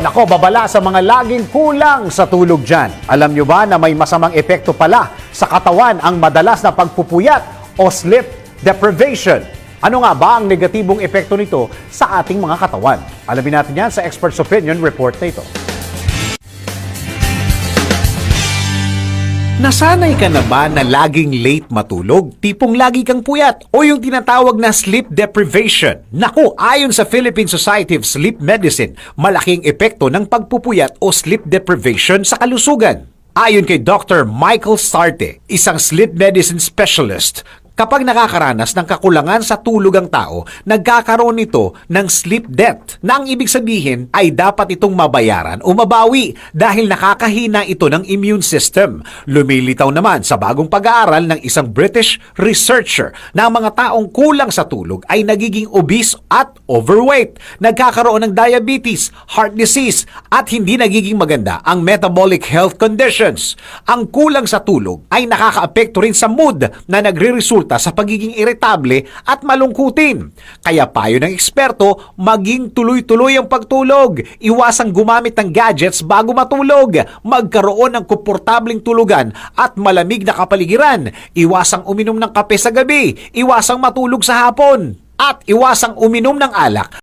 Nako, babala sa mga laging kulang sa tulog dyan. Alam nyo ba na may masamang epekto pala sa katawan ang madalas na pagpupuyat o sleep deprivation? Ano nga ba ang negatibong epekto nito sa ating mga katawan? Alamin natin yan sa Expert's Opinion report na ito. Nasanay ka na ba na laging late matulog? Tipong lagi kang puyat o yung tinatawag na sleep deprivation? Naku, ayon sa Philippine Society of Sleep Medicine, malaking epekto ng pagpupuyat o sleep deprivation sa kalusugan. Ayon kay Dr. Michael Sarte, isang sleep medicine specialist, Kapag nakakaranas ng kakulangan sa tulog ang tao, nagkakaroon nito ng sleep debt na ang ibig sabihin ay dapat itong mabayaran o mabawi dahil nakakahina ito ng immune system. Lumilitaw naman sa bagong pag-aaral ng isang British researcher na ang mga taong kulang sa tulog ay nagiging obese at overweight, nagkakaroon ng diabetes, heart disease at hindi nagiging maganda ang metabolic health conditions. Ang kulang sa tulog ay nakakaapekto rin sa mood na nagre-resulta sa pagiging irritable at malungkutin. Kaya payo ng eksperto, maging tuloy-tuloy ang pagtulog. Iwasang gumamit ng gadgets bago matulog. Magkaroon ng komportabling tulugan at malamig na kapaligiran. Iwasang uminom ng kape sa gabi. Iwasang matulog sa hapon. At iwasang uminom ng alak